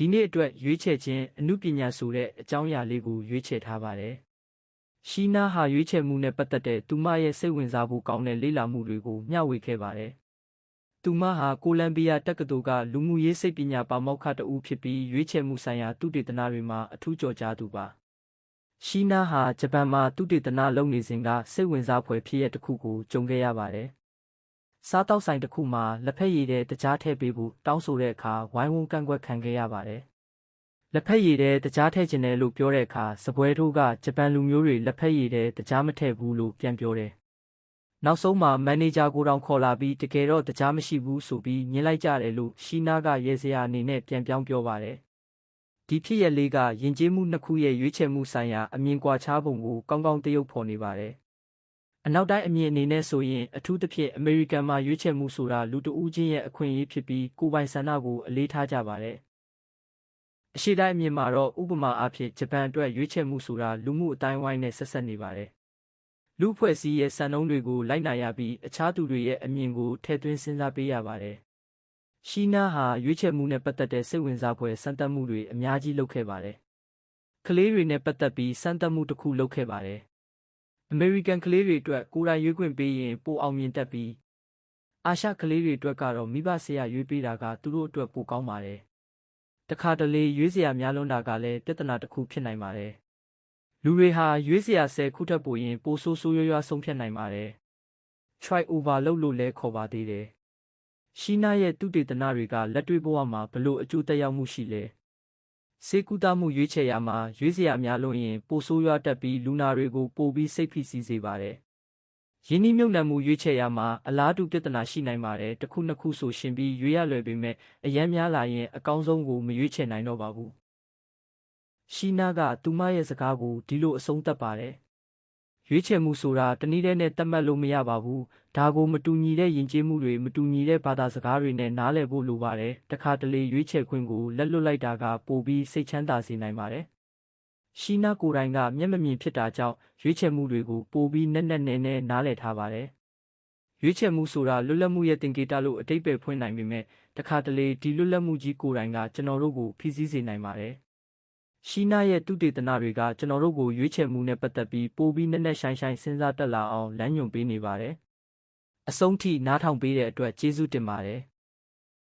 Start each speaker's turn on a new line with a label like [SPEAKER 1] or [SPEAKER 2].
[SPEAKER 1] ဒီနေ့အတွက်ရွေးချယ်ခြင်းအမှုပညာဆိုတဲ့အကြောင်းအရာလေးကိုရွေးချယ်ထားပါတယ်။ရှီနာဟာရွေးချယ်မှုနဲ့ပတ်သက်တဲ့သူမရဲ့စိတ်ဝင်စားဖို့ကောင်းတဲ့လေ့လာမှုတွေကိုမျှဝေခဲ့ပါတယ်။သူမဟာကိုလံဘီယာတက္ကသိုလ်ကလူမှုရေးစိတ်ပညာပါမောက္ခတဦးဖြစ်ပြီးရွေးချယ်မှုဆိုင်ရာသုတေသနတွေမှာအထူးကျော်ကြားသူပါ။ရှီနာဟာဂျပန်မှာသုတေသနလုပ်နေစဉ်ကစိတ်ဝင်စားဖွယ်ဖြစ်ရပ်တစ်ခုကိုကြုံခဲ့ရပါတယ်။ စားတောက်ဆိုင်တစ်ခုမှာလက်ဖက်ရည်တဲ့တကြားထည့်ပေးဖို့တောင်းဆိုတဲ့အခါဝိုင်းဝန်းကန့်ကွက်ခံခဲ့ရပါတယ်။လက်ဖက်ရည်တဲ့တကြားထည့်ခြင်းတယ်လို့ပြောတဲ့အခါစပွဲထိုးကဂျပန်လူမျိုးတွေလက်ဖက်ရည်တဲ့တကြားမထည့်ဘူးလို့ပြန်ပြောတယ်။နောက်ဆုံးမှာမန်နေဂျာကိုတောင်ခေါ်လာပြီးတကယ်တော့တကြားမရှိဘူးဆိုပြီးညှင်းလိုက်ကြတယ်လို့ရှီနာကရဲစရာအနေနဲ့ပြန်ပြောင်းပြောပါတယ်။ဒီဖြစ်ရပ်လေးကယဉ်ကျေးမှုနှစ်ခုရဲ့ရွေးချယ်မှုဆိုင်ရာအမြင်ကွာခြားပုံကိုကောင်းကောင်းတရုပ်ဖော်နေပါတယ်။ အနောက်တိုင်းအမြင်အနေနဲ့ဆိုရင်အထူးသဖြင့်အမေရိကန်မှာရွေးချယ်မှုဆိုတာလူတဦးချင်းရဲ့အခွင့်အရေးဖြစ်ပြီးကိုယ်ပိုင်ဆန္ဒကိုအလေးထားကြပါတယ်။အရှိတိုင်းအမြင်မှာတော့ဥပမာအားဖြင့်ဂျပန်အတွက်ရွေးချယ်မှုဆိုတာလူမှုအတိုင်းဝိုင်းနဲ့ဆက်ဆက်နေပါတယ်။လူဖွဲ့စည်းရဲ့စံနှုန်းတွေကိုလိုက်နာရပြီးအခြားသူတွေရဲ့အမြင်ကိုထည့်သွင်းစဉ်းစားပေးရပါတယ်။ရှီနာဟာရွေးချယ်မှုနဲ့ပတ်သက်တဲ့စိတ်ဝင်စားဖွယ်စမ်းသပ်မှုတွေအများကြီးလုပ်ခဲ့ပါတယ်။ကလေးတွေနဲ့ပတ်သက်ပြီးစမ်းသပ်မှုတစ်ခုလုပ်ခဲ့ပါတယ်။ အမေရိကန်ကလေးတွေအတွက်ကိုယ်တိုင်ရွေးခွင့်ပေးရင်ပိုအောင်မြင်တတ်ပြီးအာရှကလေးတွေအတွက်ကတော့မိဘဆရာရွေးပေးတာကသူတို့အတွက်ပိုကောင်းပါတယ်။တခါတလေရွေးစရာများလွန်းတာကလည်းပြဿနာတစ်ခုဖြစ်နိုင်ပါတယ်။လူတွေဟာရွေးစရာ10ခုထပ်ပိုရင်ပိုဆိုးဆိုးရွားရွားဆုံးဖြတ်နိုင်ပါတယ်။ try over လုပ်လို့လဲခေါ်ပါသေးတယ်။ရှီနာရဲ့တုတေသနတွေကလက်တွေ့ဘဝမှာဘလို့အကျိုးသက်ရောက်မှုရှိလဲ။ စေကူတာမှုရွေးချယ်ရမှာရွေးစရာများလွန်းရင်ပိုဆိုးရွားတက်ပြီးလူနာတွေကိုပိုပြီးစိတ်ဖိစီးစေပါတယ်။ယင်းနှိမ့်နှံမှုရွေးချယ်ရမှာအလားတူပြဿနာရှိနိုင်ပါတယ်။တစ်ခုနှစ်ခုဆိုရှင်ပြီးရွေးရလွယ်ပေမဲ့အရန်များလာရင်အကောင်းဆုံးကိုမရွေးချယ်နိုင်တော့ပါဘူး။ရှီနာကသူမရဲ့စကားကိုဒီလိုအဆုံးသတ်ပါတယ်။ ရွေးချယ်မှုဆိုတာတနည်းတည်းနဲ့တတ်မှတ်လို့မရပါဘူး။ဒါကိုမတူညီတဲ့ယဉ်ကျေးမှုတွေမတူညီတဲ့ဘာသာစကားတွေနဲ့နားလည်ဖို့လိုပါတယ်။တခါတလေရွေးချယ်ခွင့်ကိုလက်လွတ်လိုက်တာကပိုပြီးစိတ်ချမ်းသာစေနိုင်ပါတယ်။ရှီနာကိုယ်တိုင်ကမျက်မမြင်ဖြစ်တာကြောင့်ရွေးချယ်မှုတွေကိုပိုပြီးနက်နက်နဲနဲနားလည်ထားပါတယ်။ရွေးချယ်မှုဆိုတာလွတ်လပ်မှုရဲ့သင်္ကေတလို့အတိတ်ပဲဖွင့်နိုင်ပေမဲ့တခါတလေဒီလွတ်လပ်မှုကြီးကိုယ်တိုင်ကကျွန်တော်တို့ကိုဖိစီးစေနိုင်ပါတယ်။ ရှီနာရဲ့တုတေသနတွေကကျွန်တော်တို့ကိုရွေးချယ်မှုနဲ့ပတ်သက်ပြီးပိုပြီးနက်နက်ရှိုင်းရှိုင်းစဉ်းစားတတ်လာအောင်လမ်းညွှန်ပေးနေပါတယ်။အဆုံးထိနားထောင်ပေးတဲ့အတွက်ကျေးဇူးတင်ပါတယ်။